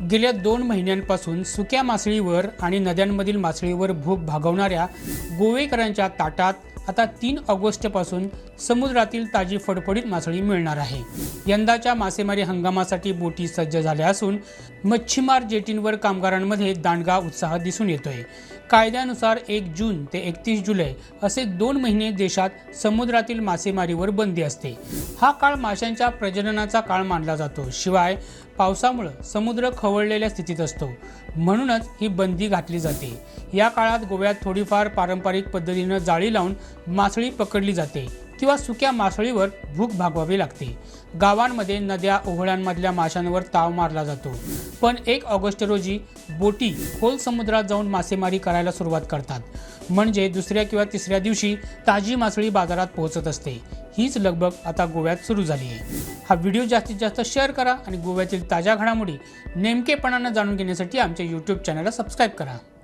गेल्या दोन महिन्यांपासून सुक्या मासळीवर आणि नद्यांमधील मासळीवर भूक भागवणाऱ्या गोवेकरांच्या ताटात आता तीन ऑगस्टपासून समुद्रातील ताजी फडफडीत मासळी मिळणार आहे. यंदाच्या मासेमारी हंगामासाठी बोटी सज्ज झाल्या असून मच्छीमार जेटींवर कामगारांमध्ये दांडगा उत्साह दिसून येतोय. कायद्यानुसार एक जून ते एकतीस जुलै असे दोन महिने देशात समुद्रातील मासेमारीवर बंदी असते. हा काळ माशांच्या प्रजननाचा काळ मानला जातो. शिवाय पावसामुळं समुद्र खवळलेल्या स्थितीत असतो. म्हणूनच ही बंदी घातली जाते. या काळात गोव्यात थोडीफार पारंपरिक पद्धतीनं जाळी लावून मासळी पकडली जाते किंवा सुक्या मासळीवर भूक भागवावी लागते. गावांमध्ये नद्या ओहळ्यांमधल्या माशांवर ताव मारला जातो. पण एक ऑगस्ट रोजी बोटी खोल समुद्रात जाऊन मासेमारी करायला सुरुवात करतात. म्हणजे दुसऱ्या किंवा तिसऱ्या दिवशी ताजी मासळी बाजारात पोहोचत असते. हीच लगबग आता गोव्यात सुरू झाली आहे. हा व्हिडिओ जास्तीत जास्त शेअर करा आणि गोव्यातील ताज्या घडामोडी नेमकेपणानं जाणून घेण्यासाठी आमच्या यूट्यूब चॅनलला सबस्क्राईब करा.